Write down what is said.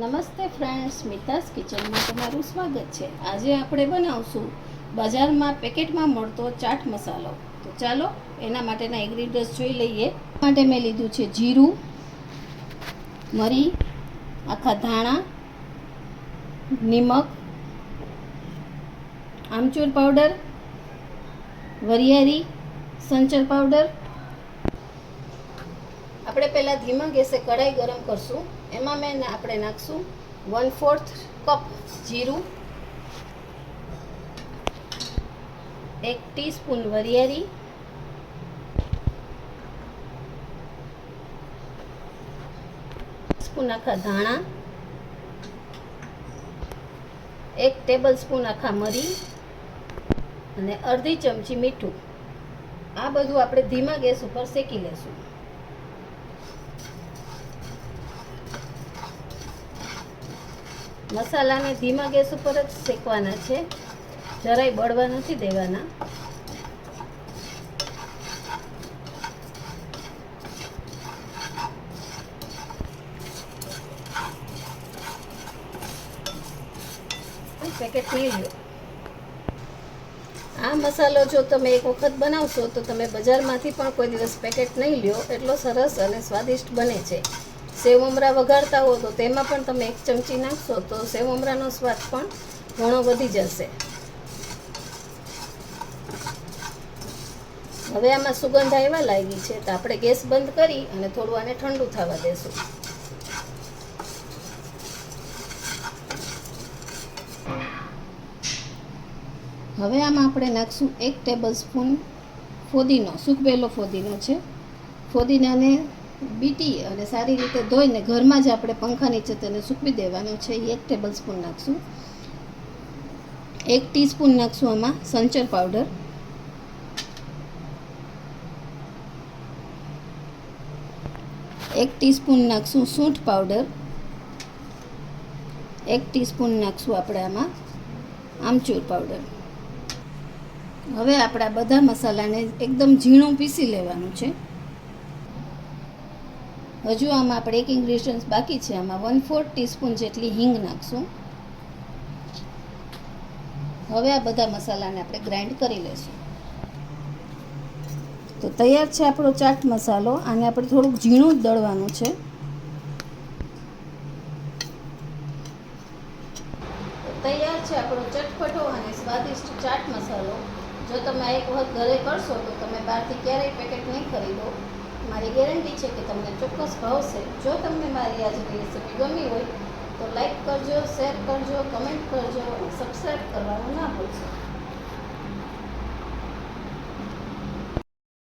નમસ્તે ફ્રેન્ડ્સ મિતાસ કિચનમાં તમારું સ્વાગત છે. આજે આપણે બનાવશું બજારમાં પેકેટમાં મળતો ચાટ મસાલો. તો ચાલો, એના માટેના ઇન્ગ્રીડિયન્ટ્સ જોઈ લઈએ. માટે મેં લીધું છે જીરું, મરી, આખા ધાણા, નિમક, આમચૂર પાવડર વરિયારી સંચર પાવડર આપણે પહેલાં ધીમા ગેસે કઢાઈ ગરમ કરશું. એમાં મેં આપણે નાખશું વન ફોર્થ કપ જીરું, એક ટીસ્પૂન વરિયાળી સ્પૂન આખા ધાણા, એક ટેબલ સ્પૂન આખા મરી અને અડધી ચમચી મીઠું. આ બધું આપણે ધીમા ગેસ ઉપર શેકી લેશું. મસાલાને ધીમા ગેસ ઉપર જ શેકવાના છે. જરાય બળવા નથી દેવાના. પેકેટ નહીં લો આ મસાલો જો તમે એક વખત બનાવશો તો તમે બજારમાંથી પણ કોઈ દિવસ પેકેટ નહીં લ્યો. એટલો સરસ અને સ્વાદિષ્ટ બને છે. સેવ મમરા વઘારતા હો તો તેમાં પણ તમે એક ચમચી નાખશો તો સેવ મમરાનો સ્વાદ પણ ઘણો વધી જશે. હવે આમાં સુગંધ આવવા લાગી છે તો આપણે ગેસ બંધ કરી અને થોડું આને ઠંડુ થવા દેશું. હવે આમાં આપણે નાખશું એક ટેબલ સ્પૂન ફોદીનો, સૂકવેલો ફોદીનો છે. ફોદીનાને બીટી અને સારી રીતે ધોઈને ઘરમાં જ આપણે પંખા નીચે તેને સૂકવી દેવાનું છે એક ટેબલ સ્પૂન નાખશું. એક ટીસ્પૂન નાખશું આમાં સંચર પાવડર એક ટીસ્પૂન નાખશું સૂંઠ પાવડર એક ટીસ્પૂન નાખશું આપણે આમાં આમચૂર પાવડર હવે આપણા બધા મસાલાને એકદમ ઝીણું પીસી લેવાનું છે. હજુ આમાં આપણે એક ઇન્ગ્રેડિયન્ટ્સ બાકી છે. આમાં વન ફોર્થ ટીસ્પૂન જેટલી હિંગ નાખશું. હવે આ બધા મસાલાને આપણે ગ્રાઇન્ડ કરી લઈશું. તો તૈયાર છે આપણો ચાટ મસાલો. આને આપણે થોડુંક ઝીણું જ દળવાનું છે. તૈયાર છે આપણો ચટપટો અને સ્વાદિષ્ટ ચાટ મસાલો. જો તમે એક વખત ઘરે કરશો તો તમે બહારથી ક્યારેય પેકેટ નહીં ખરીદો. મારી ગેરંટી છે કે તમને ચોક્કસ ભાવશે જો તમને મારી આજની રેસીપી ગમી હોય, તો લાઈક કરજો શેર કરજો કમેન્ટ કરજો અને સબસ્ક્રાઈબ કરવાનું